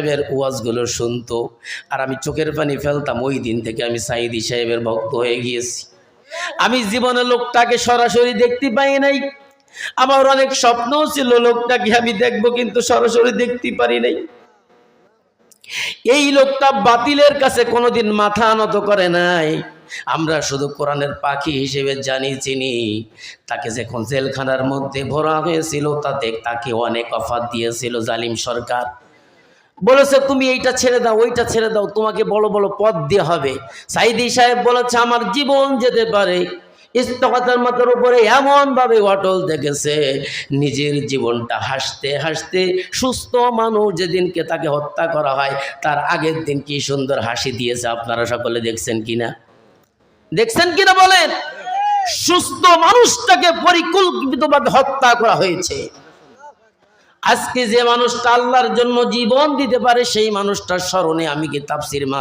সাহেবের ওয়াজগুলো শুনতো আর আমি চোখের পানি ফেলতাম ওই দিন থেকে আমি সাইদি সাহেবের ভক্ত হয়ে গিয়েছি। আমি জীবনে লোকটাকে সরাসরি দেখতে পাই নাই। আমার অনেক স্বপ্নও ছিল লোকটাকে আমি দেখব কিন্তু সরাসরি দেখতে পারি নাই। এই লোকটা বাতিলের কাছে কোনোদিন মাথা নত করে নাই। আমরা শুধু কোরআনের পাখি হিসেবে জানি, চিনি। তাকে যখন জেলখানার মধ্যে ভরা হয়েছিল, তাতে তাকে অনেক অফার দিয়েছিল জালিম সরকার। বলেছে, তুমি এইটা ছেড়ে দাও, ওইটা ছেড়ে দাও, তোমাকে বড় বড় পদ দিয়ে হবে। সাইদি সাহেব বলেছে, আমার জীবন যেতে পারে। ইস্তফাতের মাথার উপরে এমনভাবে অটল দেখেছে, নিজের জীবনটা হাসতে হাসতে সুস্থ মানুষ যেদিনকে তাকে হত্যা করা হয়, তার আগের দিন কি সুন্দর হাসি দিয়েছে, আপনারা সকলে দেখছেন কিনা? দেখছেন কিনা বলেন? সুস্থ মানুষটাকে পরিকল্পিতভাবে হত্যা করা হয়েছে। আজকে যে মানুষটা আল্লাহর জন্য জীবন দিতে পারে, সেই মানুষটার স্মরণে আমি কি তাফসির মা